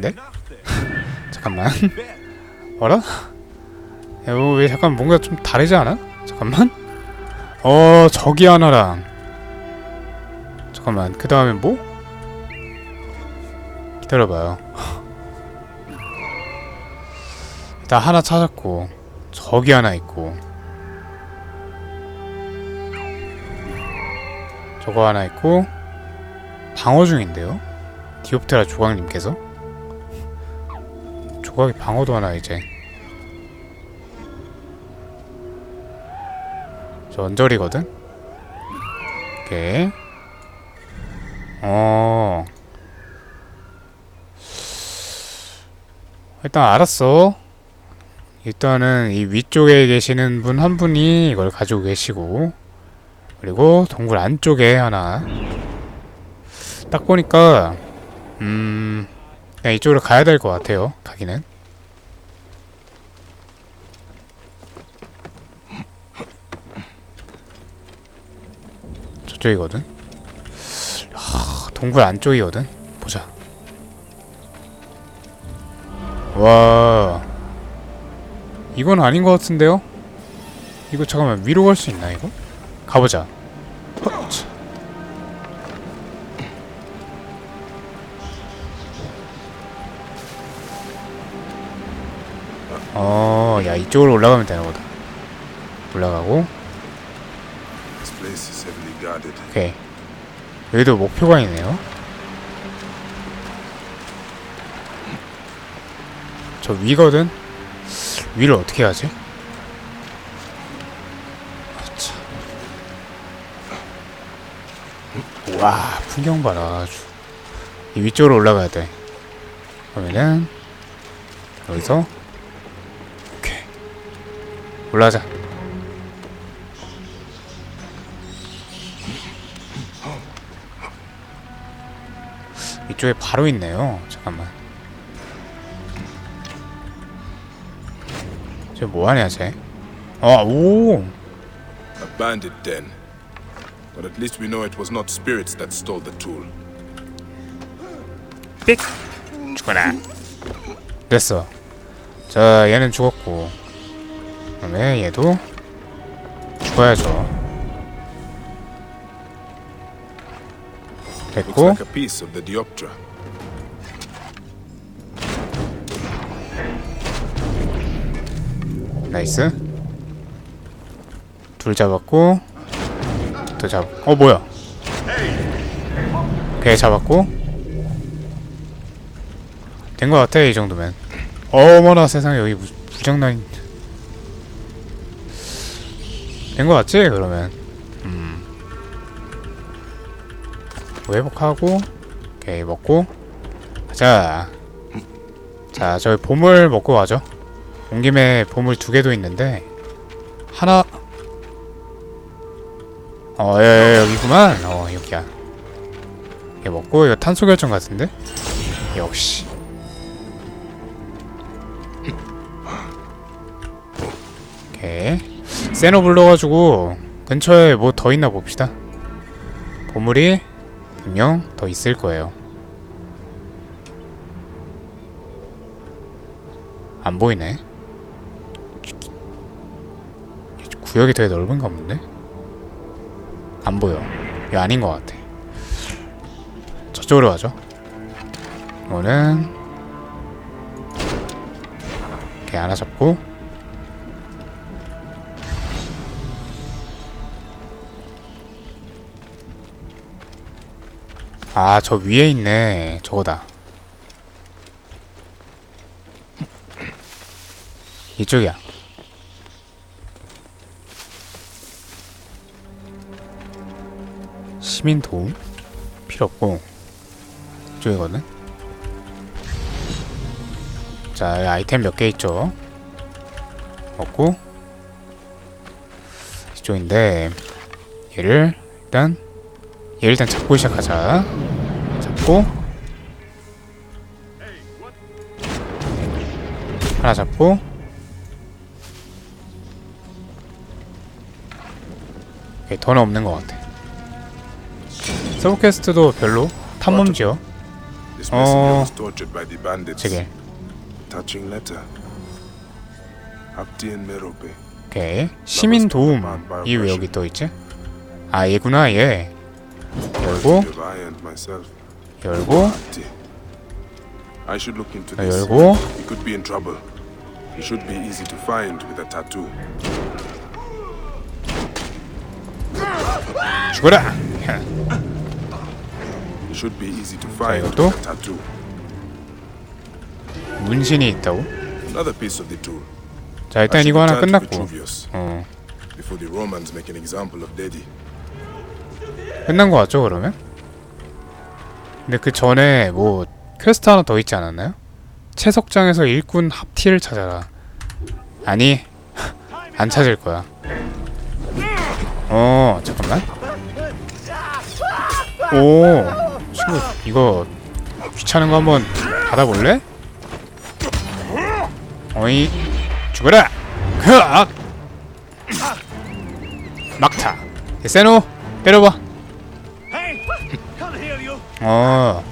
같은데? 잠깐만 어라? 야, 이거 왜 잠깐 뭔가 좀 다르지 않아? 잠깐만 어 저기 하나랑 잠깐만 그 다음에 뭐? 기다려봐요 일단 하나 찾았고 저기 하나 있고 저거 하나 있고 방어 중인데요? 디옵테라 조각님께서 조각이 방어도 하나 이제. 저 언저리거든? 오케이. 어. 일단 알았어. 일단은 이 위쪽에 계시는 분 한 분이 이걸 가지고 계시고 그리고 동굴 안쪽에 하나. 딱 보니까 음 그냥 이쪽으로 가야 될 것 같아요 가기는 저쪽이거든 아, 동굴 안쪽이거든 보자 와 이건 아닌 것 같은데요? 이거 잠깐만 위로 갈 수 있나 이거? 가보자 헛. 어, 야 이쪽으로 올라가면 되나 보다. 올라가고. 오케이. 여기도 목표가 있네요. 저 위거든. 위를 어떻게 하지? 아차. 와, 풍경 봐라. 아주. 이 위쪽으로 올라가야 돼. 그러면은 여기서 올라가자. 이쪽에 바로 있네요. 잠깐만. 쟤 뭐하냐 쟤? 아 오. A bandit den. But at least we know it was not spirits that stole the tool. 삑 죽어라. 됐어. 자 얘는 죽었고. 그다음에 얘도 죽어야죠. 됐고. 나이스. 둘 잡았고 또 잡. 어 뭐야? 개 잡았고 된 것 같아 이 정도면. 어머나 세상에 여기 무, 부장난. 된것 같지 그러면. 음. 뭐 회복하고 오케이 먹고 가자. 자 저희 보물 먹고 가죠. 온 김에 보물 두 개도 있는데 하나 어 예, 예, 여기구만 어 여기야 이거 먹고 이거 탄소 결정 같은데 역시 세노 불러가지고 근처에 뭐 더 있나 봅시다 보물이 분명 더 있을 거예요 안 보이네 구역이 되게 넓은가 본데? 안 보여. 이거 아닌 것 같아. 저쪽으로 가죠. 이거는 이렇게 하나 잡고 아, 저 위에 있네. 저거다. 이쪽이야. 시민 도움 필요 없고 이쪽이거든 자 아이템 몇 개 있죠 먹고 이쪽인데 얘를 일단 얘를 일단 잡고 시작하자 잡고 하나 잡고 오케이, 더는 없는 것 같아 서브 퀘스트도 별로 탐험지요 Oh. bandits. 저게. 오케이 시민 도움 이왜 여기 떠 있지? 아 얘구나 얘 열고 열고 Apti. I should look into 자, this. 열고 He could be in trouble. He should be easy to find with a tattoo. 죽어라 He should be easy to find with 이것도? a tattoo. 문신이 있다고? Another piece of the tool. 자 I 일단 should 이거 하나 return to 끝났고 Vitruvius 어 before the Romans make an example of Dedi. 끝난 거 같죠 그러면? 근데 그 전에 뭐 퀘스트 하나 더 있지 않았나요? 채석장에서 일꾼 합티를 찾아라. 아니 안 찾을 거야. 어 잠깐만. 오 친구 이거 귀찮은 거 한번 받아볼래? 어이 죽어라! 흐악 막타. 세노 때려봐 you! 어!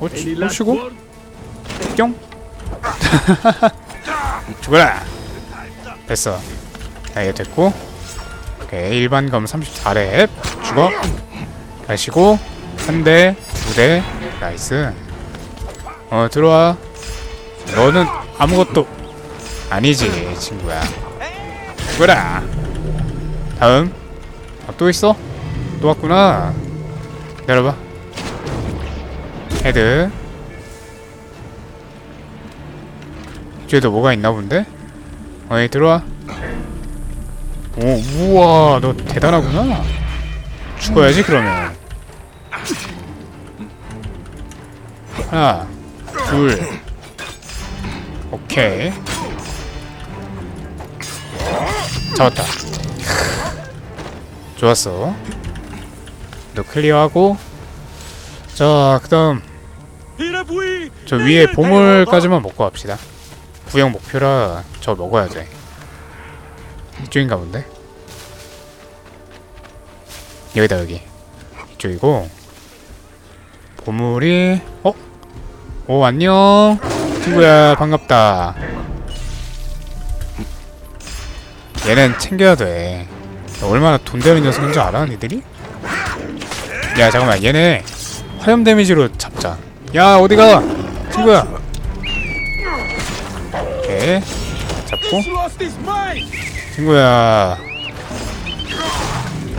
호치, 호치고? 뿅. 죽어라. 됐어. 자 이거 됐고. 오케이 일반 검 34렙. 죽어. 가시고 한 대 두 대. 나이스. 어 들어와. 너는 아무것도 아니지 친구야. 죽어라. 다음. 어, 또 있어? 또 왔구나. 내려봐. 헤드. 이쪽에도 뭐가 있나 본데? 어이 들어와. 오 우와 너 대단하구나. 죽어야지 그러면. 하나 둘. 오케이. 잡았다. 좋았어 너 클리어하고 자 그다음 저 위에 보물까지만 먹고 갑시다. 구형 목표라 저 먹어야 돼. 이쪽인가 본데? 여기다 여기. 이쪽이고 보물이 어? 오 안녕 친구야 반갑다. 얘는 챙겨야 돼. 얼마나 돈 되는 녀석인 줄 알아 니들이? 야 잠깐만. 얘네 화염 데미지로 잡자. 야 어디가? 친구야. 오케이. 잡고! 친구야.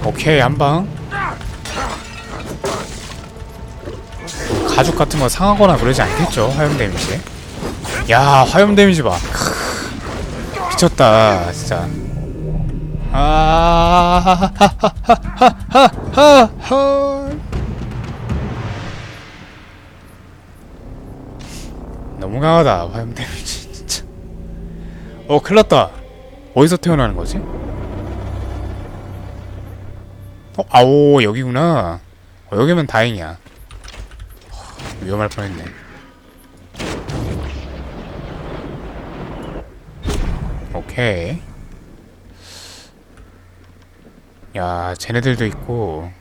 오케이 한방. 가죽 같은 거 상하거나 그러지 않겠죠? 화염 데미지. 야 화염 데미지 봐. 크, 미쳤다 진짜 아 너무 강하다 화염 데미지 진짜 어 큰일났다 어디서 태어나는 거지? 어 아오 여기구나 어, 여기면 다행이야 허, 위험할 뻔했네 오케이 야 쟤네들도 있고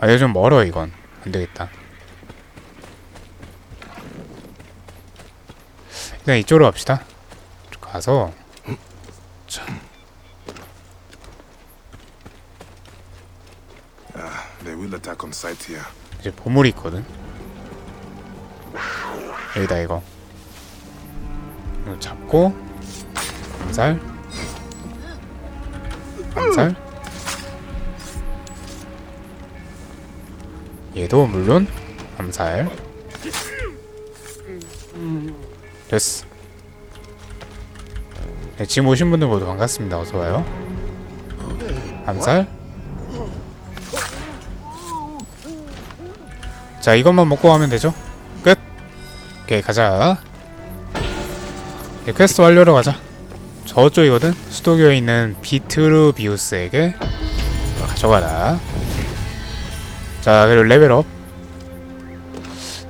아 이거 좀 멀어 이건 안되겠다 일단 이쪽으로 갑시다. 가서 on sight here. 이제 보물이 있거든. 여기다 이거. 이거 잡고 암살, 암살. 얘도 물론 암살. 됐어. 네, 지금 오신 분들 모두 반갑습니다. 어서 와요. 암살. 자, 이것만 먹고 가면 되죠? 끝. 오케이, 가자. 네, 퀘스트 완료로 가자. 저쪽이거든. 수도교에 있는 비트루비우스에게 가져가라. 자 그리고 레벨업.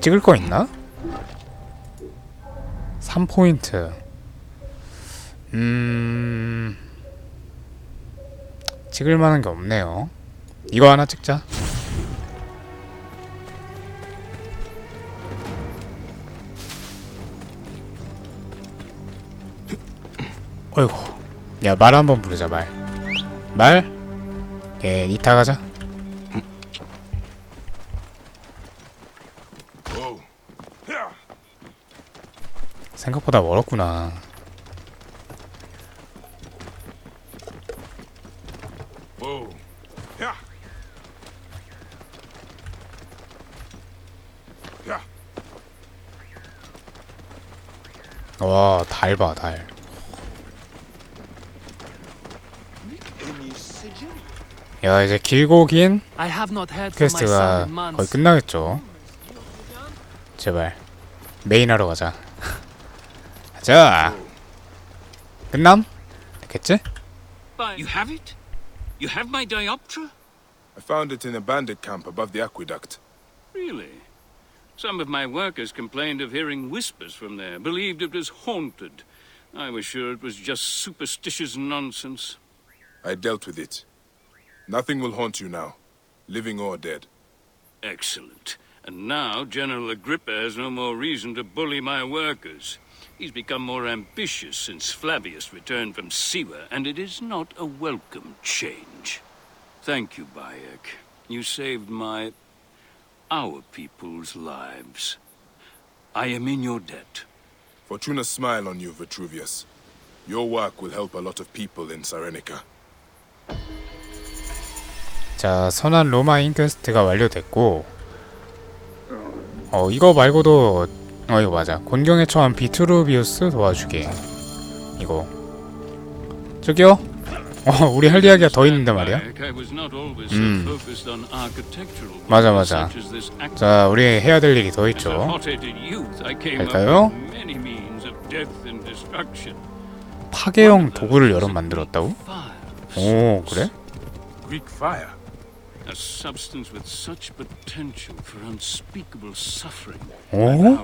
찍을 거 있나? 3포인트. 음... 찍을 만한 게 없네요. 이거 하나 찍자. 어이구. 야 말 한번 부르자 말말? 예, 이타 가자. 생각보다 멀었구나. 와 달 봐 달. 야 이제 길고 긴 퀘스트가 거의. 끝나겠죠 제발 메인 하러 가자 가자 끝남? 됐겠지? You have it? You have my dioptra? I found it in a bandit camp above the aqueduct. Really? Some of my workers complained of hearing whispers from there, believed it was haunted. I was sure it was just superstitious nonsense. I dealt with it. Nothing will haunt you now, living or dead. Excellent. And now General Agrippa has no more reason to bully my workers. He's become more ambitious since Flavius returned from Siwa, and it is not a welcome change. Thank you, Bayek. You saved my. our people's lives. I am in your debt. Fortuna smile on you, Vitruvius. Your work will help a lot of people in Sarenica. 자 선한 로마인 퀘스트가 완료됐고 어 이거 말고도 어 이거 맞아 곤경에 처한 비트루비우스 도와주기 이거 저기요? 어 우리 할 이야기가 더 있는데 말이야 음. 맞아, 맞아. 자 우리 해야 될 일이 더 있죠 destruction. 파괴형 도구를 여러 만들었다고? 오 그래? A substance with such potential for unspeakable suffering. 오?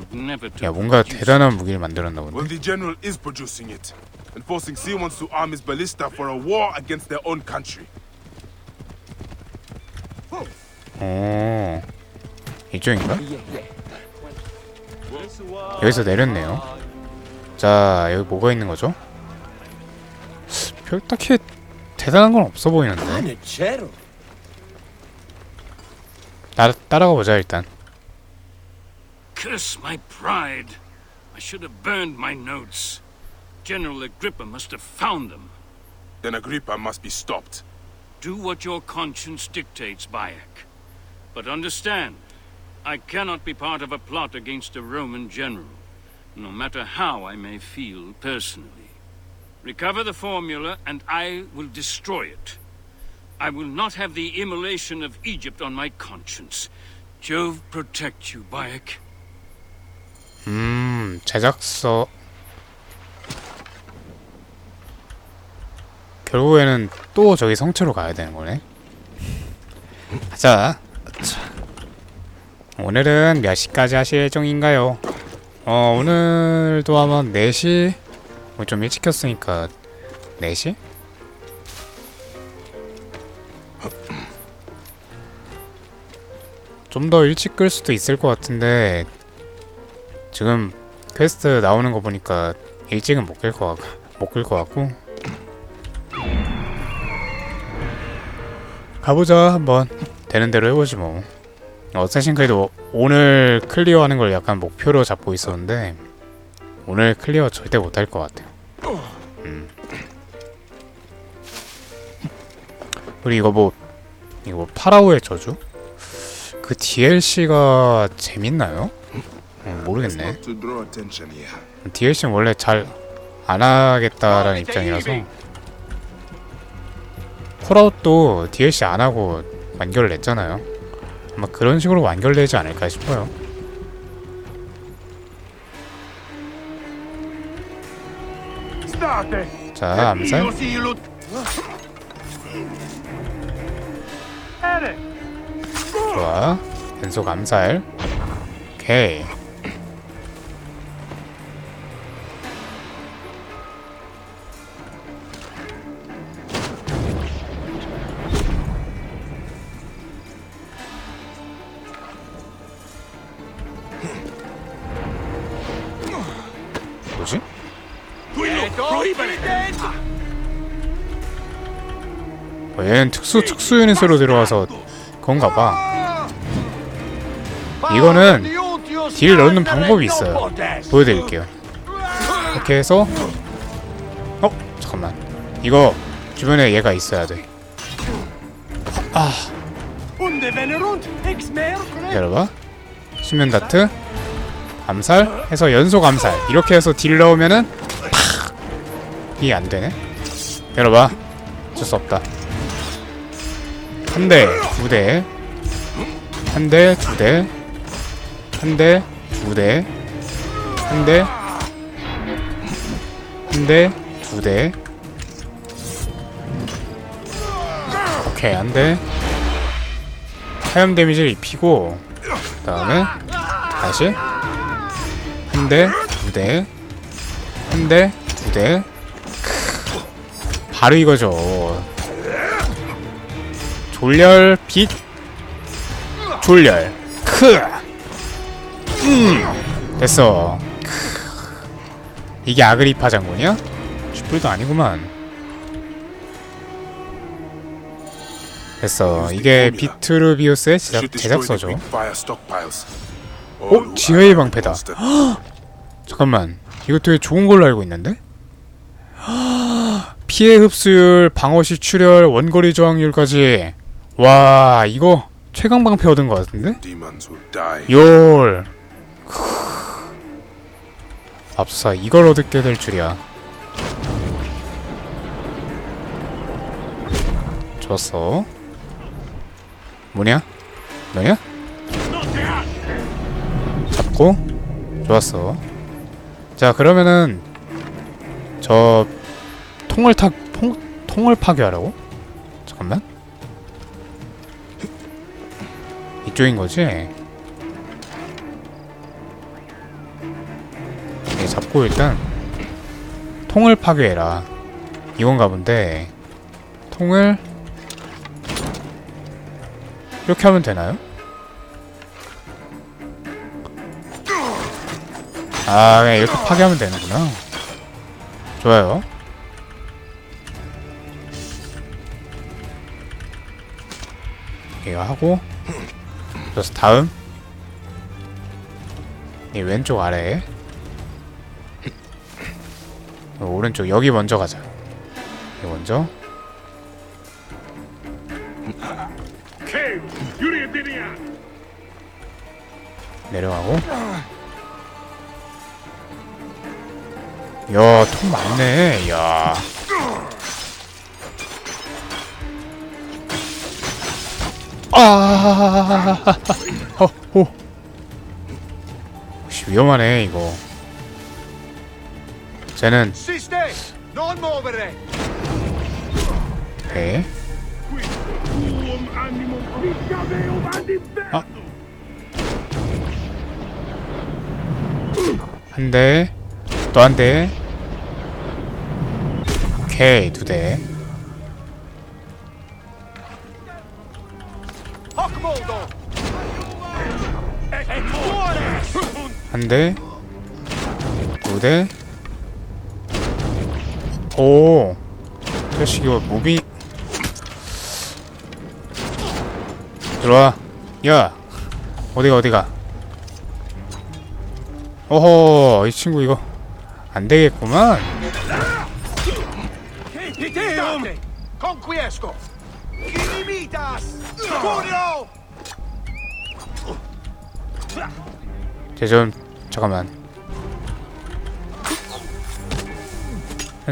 야 뭔가 대단한 무기를 만들었나 Well, 본데 the general is producing it, and forcing Siwans to arm his ballista for a war against their own country. 오 이쪽인가? 여기서 내렸네요 자 여기 뭐가 있는 거죠? 별 딱히 대단한 건 없어 보이는데. 따라, 따라가 보자 일단 Curse my pride. I should have burned my notes. General Agrippa must have found them. Then Agrippa must be stopped. Do what your conscience dictates, Bayek. But understand, I cannot be part of a plot against a Roman general, no matter how I may feel personally. Recover the formula, and I will destroy it. I will not have the immolation of Egypt on my conscience. Jove protect you, Bayek. 음 제작서 결국에는 또 저기 성체로 가야 되는 거네 자. 오늘은 몇 시까지 하실 예정인가요? 어 오늘도 아마 4시 뭐 좀 일찍 켰으니까 4시? 좀 더 일찍 끌 수도 있을 것 같은데 지금 퀘스트 나오는 거 보니까 일찍은 못 끌 것 같고 가보자 한번 되는 대로 해보지 뭐 어쌔신 크리도 오늘 클리어하는 걸 약간 목표로 잡고 있었는데 오늘 클리어 절대 못할 것 같아요 음. 우리 이거 뭐 이거 뭐 파라오의 저주? 그 DLC가 재밌나요? 어, 모르겠네 Not to draw attention here. DLC는 원래 잘 안 하겠다라는 입장이라서 폴아웃도 DLC 안 하고 완결을 냈잖아요. 아마 그런 식으로 완결되지 않을까 싶어요. 자, 암살. 좋아. 연속 암살. 오케이. 뭐지? 뭐 얘는 특수 특수 유닛으로 들어와서 그런가 봐. 이거는 딜 넣는 방법이 있어요. 보여드릴게요. 이렇게 해서 어 잠깐만 이거 주변에 얘가 있어야 돼. 아 기다려봐. 수면 다트 암살 해서 연속 암살 이렇게 해서 딜 넣으면은 팍! 이게 안 되네. 기다려봐. 어쩔 수 없다. 한 대, 두 대, 한 대, 두 대, 한 대, 두 대, 한 대, 한 대, 두 대. 오케이, 한 대. 화염 데미지를 입히고, 그 다음에, 다시, 한 대, 두 대, 한 대, 두 대. 크, 바로 이거죠. 졸렬 빛 졸렬 크 음, 됐어 크. 이게 아그리파 장군이야? 쥐뿔도 아니구만 됐어 이게 비트루비우스의 제작, 제작서죠 어? 지하의 방패다. 잠깐만 이거 되게 좋은 걸로 알고 있는데? 피해 흡수율, 방어시 출혈, 원거리 저항률까지 와 이거 최강 방패 얻은 것 같은데? 열 크. 맙사 이걸 얻게 될 줄이야 좋았어 뭐냐? 너냐? 잡고 좋았어 자 그러면은 저 통을 타 통, 통을 파괴하라고? 잠깐만 이쪽인 거지? 잡고 일단 통을 파괴해라. 이건가 본데 통을 이렇게 하면 되나요? 아 그냥 이렇게 파괴하면 되는구나. 좋아요. 이거 하고 그래서 다음. 이 왼쪽 아래에 어, 오른쪽 여기 먼저 가자 여기 먼저 내려가고 야, 통 많네. 야. 아, 어, 오. 혹시 위험하네 이거. 쟤는! 네. 아. 한 대, 또 한 대. 오케이, 두 대. E! 한 대, 두 대. 오, 자식 이거 무비. 들어와. 야, 어디가 어디가? 어허, 이 친구 이거 안 되겠구만. Iteum! Conquiesco! Inimitas! Curio! 쟤좀 잠깐만.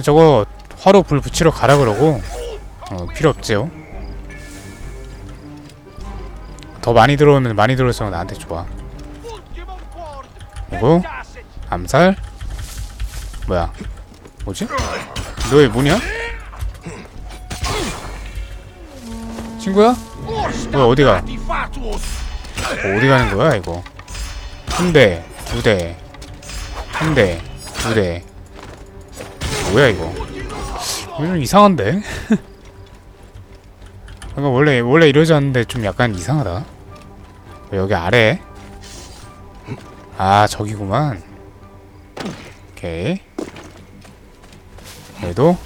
저거 화로 불 붙이러 가라 그러고 어, 필요 없지요. 더 많이 들어오면 많이 들어올수록 나한테 좋아. 그리고 암살 뭐야? 뭐지? 너 왜 뭐냐? 친구야? 뭐야 어디가? Fatuus! 어디 가는 거야 이거? 한 대, 두 대, 한 대, 두 대. 뭐야 이거? 좀 이상한데? 아까 원래 원래 이러지 않는데 좀 약간 이상하다. 여기 아래? 아 저기구만. 오케이. 얘도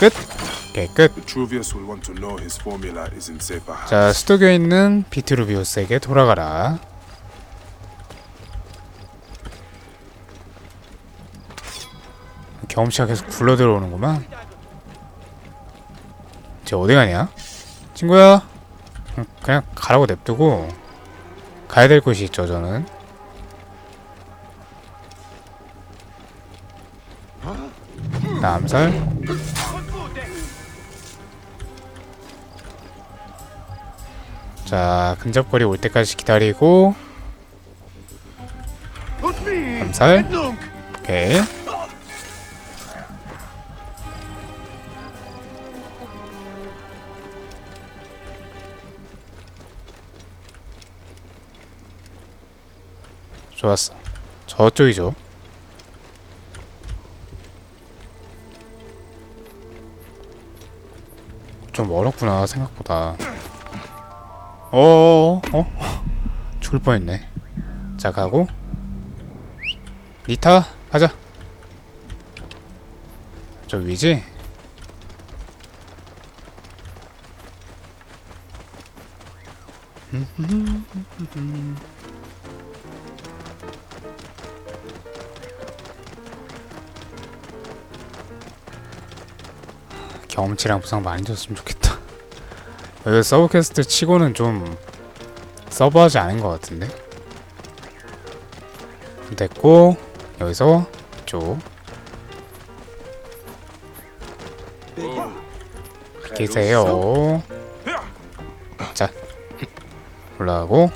끝! 오케이 끝! 자 스토교에 있는 비트루비우스에게 돌아가라 경험치가 계속 굴러 들어오는구만 쟤 어디 가냐? 친구야 그냥- 가라고 냅두고 가야 될 곳이 있죠 저는 나 암살 자 근접거리 올 때까지 기다리고! 암살! 오케이 좋았어. 저쪽이죠. 좀 멀었구나 생각보다. 어어 어? 죽을 뻔했네. 자 가고. 리타 가자. 저 위지? 경험치랑 부상 많이 줬으면 좋겠다 여기 서브 퀘스트 치고는 좀 서브하지 않은 것 같은데 됐고 여기서 쪽 계세요. 자, 올라가고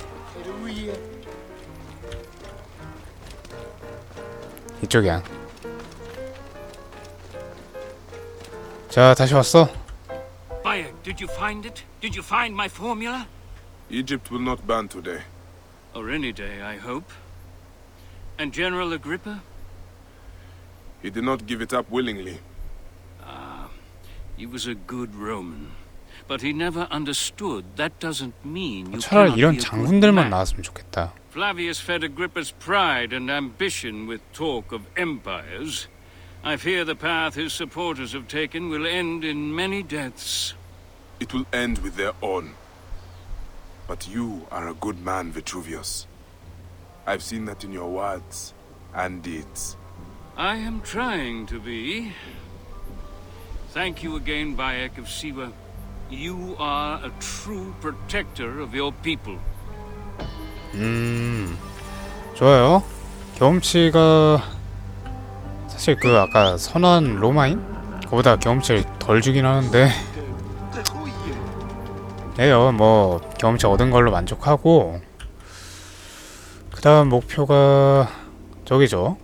이쪽이야. 자, 다시 왔어. Bayek, did you find it? Did you find my formula? Egypt will not ban today. Or any day, I hope. And General Agrippa? He did not give it up willingly. He was a good Roman. But he never understood that doesn't mean you 차라리 cannot 이런 be a good 장군들만 man. 나왔으면 좋겠다. Flavius fed Agrippa's pride and ambition with talk of empires. I fear the path his supporters have taken will end in many deaths. It will end with their own. But you are a good man, Vitruvius. I've seen that in your words and deeds. I am trying to be. Thank you again, Bayek of Siwa. You are a true protector of your people. 음, 좋아요. 경험치가 사실 그 아까 선한 로마인? 그보다 경험치를 덜 주긴 하는데. 예요 뭐 경험치 얻은 걸로 만족하고. 그 다음 목표가 저기죠